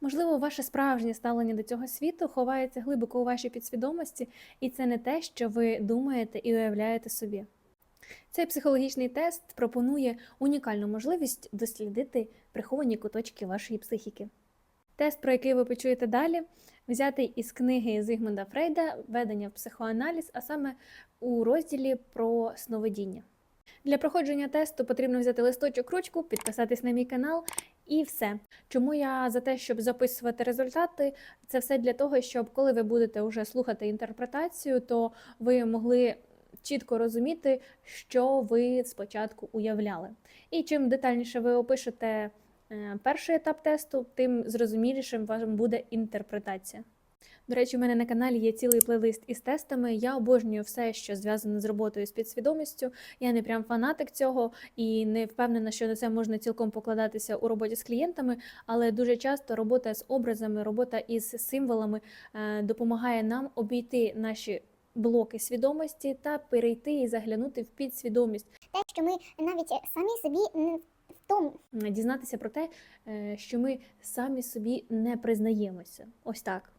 Можливо, ваше справжнє ставлення до цього світу ховається глибоко у вашій підсвідомості, і це не те, що ви думаєте і уявляєте собі. Цей психологічний тест пропонує унікальну можливість дослідити приховані куточки вашої психіки. Тест, про який ви почуєте далі, взятий із книги Зигмунда Фрейда Ведення в психоаналіз, а саме у розділі про сновидіння. Для проходження тесту потрібно взяти листочок, ручку, підписатись на мій канал і все. Чому я за те, щоб записувати результати, це все для того, щоб коли ви будете вже слухати інтерпретацію, то ви могли чітко розуміти, що ви спочатку уявляли. І чим детальніше ви опишете е, перший етап тесту, тим зрозумілішим вам буде інтерпретація. До речі, у мене на каналі є цілий плейлист із тестами. Я обожнюю все, що зв'язане з роботою з підсвідомістю. Я не прям фанатик цього і не впевнена, що на це можна цілком покладатися у роботі з клієнтами, але дуже часто робота з образами, робота із символами е, допомагає нам обійти наші блоки свідомості та перейти і заглянути в підсвідомість, те, що ми навіть самі собі не в тому дізнатися про те, е, що ми самі собі не признаємося. Ось так.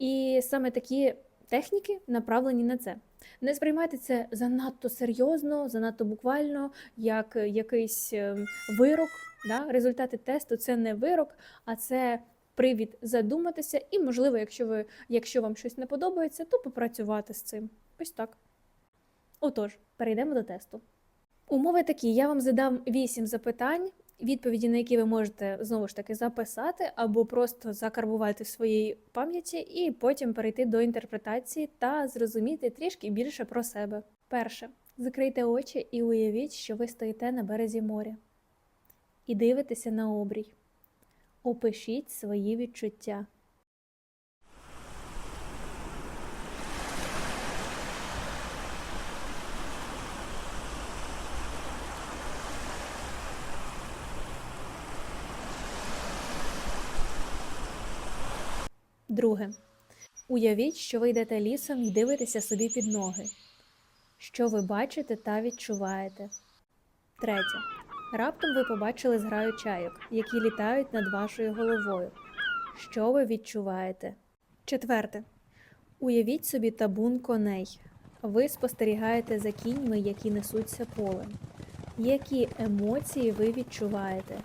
І саме такі техніки направлені на це. Не сприймайте це занадто серйозно, занадто буквально, як якийсь ем, вирок. Да? Результати тесту це не вирок, а це привід задуматися, і, можливо, якщо ви, якщо вам щось не подобається, то попрацювати з цим. Ось так. Отож, перейдемо до тесту. Умови такі: я вам задам 8 запитань, відповіді на які ви можете знову ж таки записати або просто закарбувати в своїй пам'яті, і потім перейти до інтерпретації та зрозуміти трішки більше про себе. Перше, закрийте очі і уявіть, що ви стоїте на березі моря і дивитеся на обрій. Опишіть свої відчуття. Друге. Уявіть, що ви йдете лісом і дивитеся собі під ноги. Що ви бачите та відчуваєте. Третє. Раптом ви побачили зграю чайок, які літають над вашою головою. Що ви відчуваєте? Четверте. Уявіть собі табун коней. Ви спостерігаєте за кіньми, які несуться полем. Які емоції ви відчуваєте?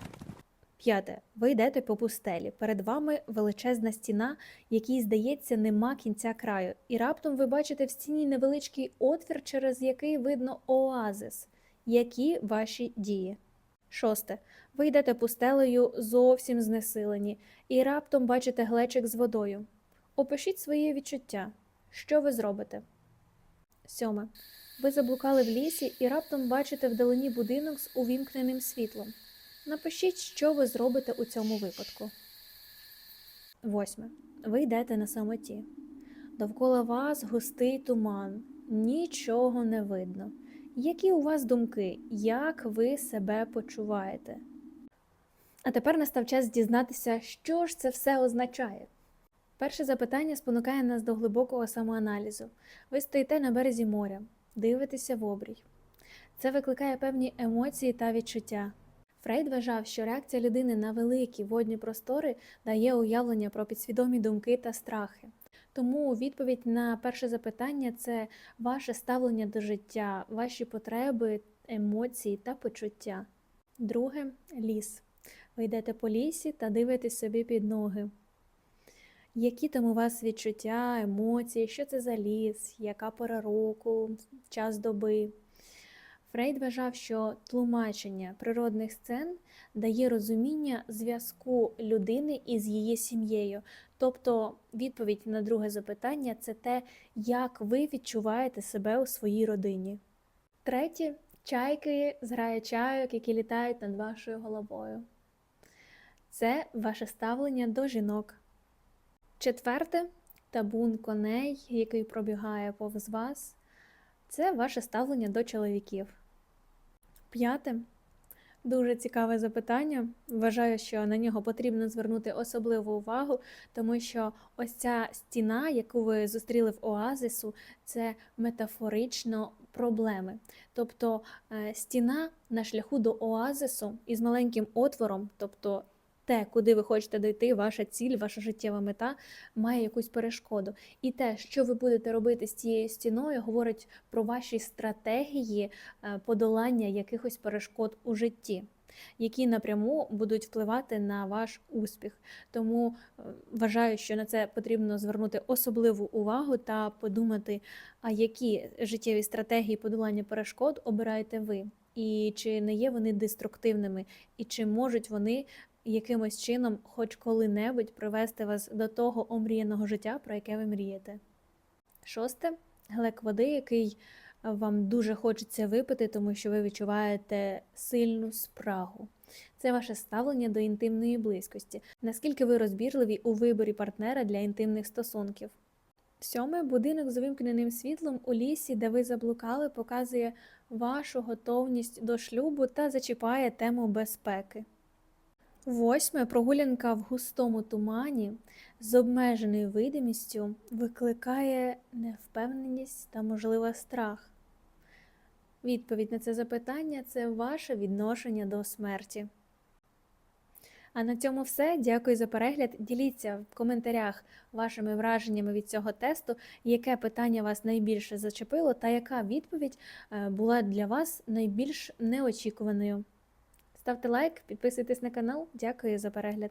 П'яте. Ви йдете по пустелі. Перед вами величезна стіна, якій, здається, нема кінця краю, і раптом ви бачите в стіні невеличкий отвір, через який видно оазис. Які ваші дії? Шосте. Ви йдете пустелею зовсім знесилені, і раптом бачите глечик з водою. Опишіть свої відчуття. Що ви зробите? Сьоме. Ви заблукали в лісі і раптом бачите вдалині будинок з увімкненим світлом. Напишіть, що ви зробите у цьому випадку. Восьме. Ви йдете на самоті. Довкола вас густий туман, нічого не видно. Які у вас думки, як ви себе почуваєте? А тепер настав час дізнатися, що ж це все означає. Перше запитання спонукає нас до глибокого самоаналізу. Ви стоїте на березі моря, дивитеся в обрій. Це викликає певні емоції та відчуття. Фрейд вважав, що реакція людини на великі водні простори дає уявлення про підсвідомі думки та страхи. Тому відповідь на перше запитання це ваше ставлення до життя, ваші потреби, емоції та почуття. Друге ліс. Ви йдете по лісі та дивитесь собі під ноги. Які там у вас відчуття, емоції, що це за ліс, яка пора року, час доби? Фрейд вважав, що тлумачення природних сцен дає розуміння зв'язку людини із її сім'єю. Тобто відповідь на друге запитання це те, як ви відчуваєте себе у своїй родині. Третє чайки зграє чайок, які літають над вашою головою. Це ваше ставлення до жінок. Четверте табун коней, який пробігає повз вас. Це ваше ставлення до чоловіків. П'яте. Дуже цікаве запитання. Вважаю, що на нього потрібно звернути особливу увагу, тому що ось ця стіна, яку ви зустріли в оазису, це метафорично проблеми. Тобто е, стіна на шляху до оазису із маленьким отвором, тобто те, куди ви хочете дойти, ваша ціль, ваша життєва мета має якусь перешкоду. І те, що ви будете робити з цією стіною, говорить про ваші стратегії е, подолання якихось перешкод у житті, які напряму будуть впливати на ваш успіх. Тому е, вважаю, що на це потрібно звернути особливу увагу та подумати, а які життєві стратегії подолання перешкод обираєте ви, і чи не є вони деструктивними, і чи можуть вони якимось чином, хоч коли-небудь, привести вас до того омріяного життя, про яке ви мрієте. Шосте глек води, який вам дуже хочеться випити, тому що ви відчуваєте сильну спрагу. Це ваше ставлення до інтимної близькості. Наскільки ви розбірливі у виборі партнера для інтимних стосунків? Сьоме будинок з увімкненим світлом у лісі, де ви заблукали, показує вашу готовність до шлюбу та зачіпає тему безпеки. Восьме прогулянка в густому тумані з обмеженою видимістю викликає невпевненість та, можливо, страх. Відповідь на це запитання це ваше відношення до смерті. А на цьому все. Дякую за перегляд. Діліться в коментарях вашими враженнями від цього тесту, яке питання вас найбільше зачепило, та яка відповідь е, була для вас найбільш неочікуваною. Ставте лайк, підписуйтесь на канал. Дякую за перегляд.